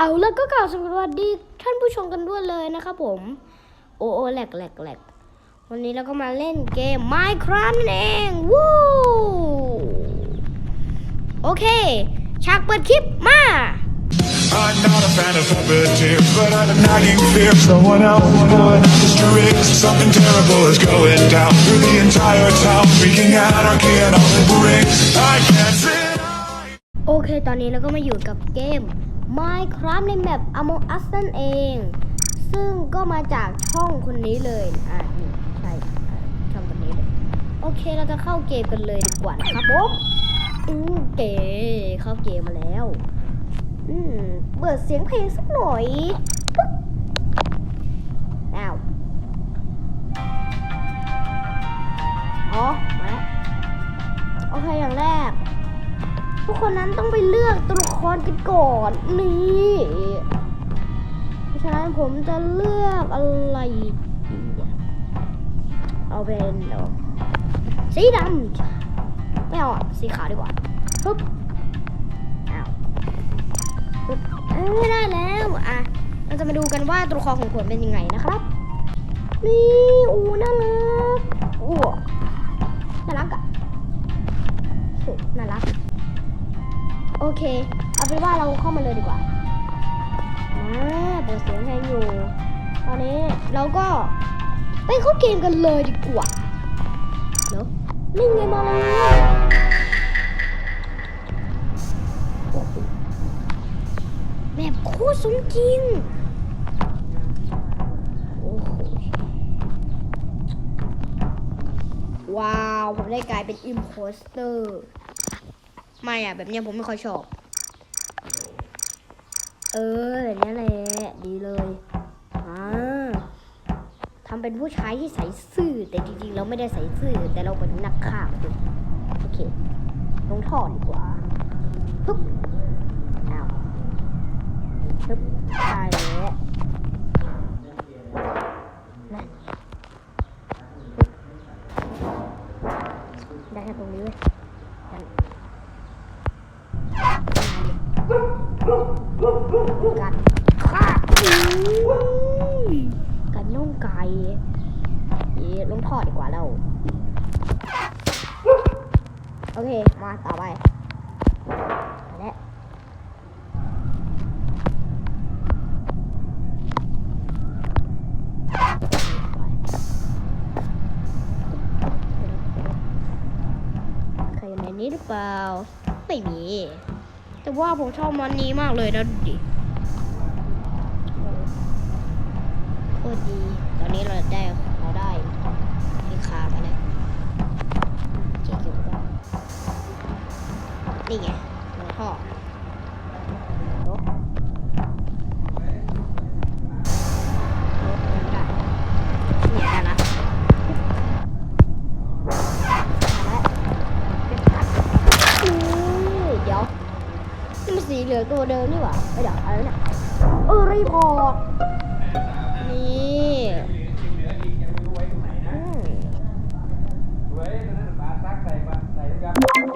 เอาแล้วก็กล่าวสวัสดีท่านผู้ชมกันด้วยเลยนะครับผม โอ้โอแหลกแหลกแหลกวันนี้เราก็มาเล่นเกม Minecraft นั่นเองวู้โอเค ฉากเปิดคลิปมา I'm not a fan of puppeteers, but I have a nagging fear someone else would mystery. Something terrible is going down through the entire town, wreaking anarchy and all it brings. I can't sit. โอเค ตอนนี้เราก็มาอยู่กับเกม Minecraft ในแมป Among Us นั่นเอง ซึ่งก็มาจากช่องคนนี้เลย อ่านี่ใช่อ่าช่องคนนี้เลย โอเคเราจะเข้าเกมกันเลยดีกว่านะครับผมอืมเก๋เข้าเกมมาแล้ว อืมเปิดเสียงเพลงสักหน่อยปึ๊บอ้าว ทุกคนนั้นต้องไปเลือกตัวละครกันก่อนนี่เพราะฉะนั้นผมจะเลือกอะไรดีเอาเป็นสีดำไม่เอาอะสีขาวดีกว่าปึ๊บเอาปึ๊บเอ้ยได้แล้วอะเราจะมาดูกันว่าตัวละครของผมเป็นยังไงนะครับนี่อูน่ารักอู้น่ารักอะโหน่ารัก โอเค เอาเป็นว่าเราเข้ามาเลยดีกว่ามาเปิดเสียงเพลงอยู่ ตอนนี้เราก็ไปเข้าเกมกันเลยดีกว่าเนาะนี่ไงมาแล้วแบบโคตรสมจริงโอ้โหว้าว ผมได้กลายเป็นอิมโพสเตอร์ ไม่อะแบบเนี้ยผมไม่ค่อยชอบ เออแบบนี้แหละดีเลยอ่าทำเป็นผู้ชายที่ใส่ซื่อ แต่จริงๆเราไม่ได้ใส่ซื่อ แต่เราเป็นนักฆ่าคุณโอเคลงท่อดีกว่าปึ๊บอ้าวปึ๊บได้แล้วนั่นได้แค่ตรงนี้เว้ยนั่น กัดข้ากัดน่องไก่เย่ลงทอดดีกว่าเรา โอเค มาต่อไปแล้วใครอยู่ในนี้หรือเปล่า ไม่มี แต่ว่าผมชอบมันนี้มากเลยนะดูดิโคตรดี ตอนนี้เราได้เราได้มีคามาแล้วเจ๊เก็บก่อนนี่ไงหัวท่อ เหลือตัวเดิมนี่หว่าไปดี๋อะไรเนี่ยเออรีพอร์นี่อืม เว้ยนั่นปลาซักใส่ปาใส่ครับ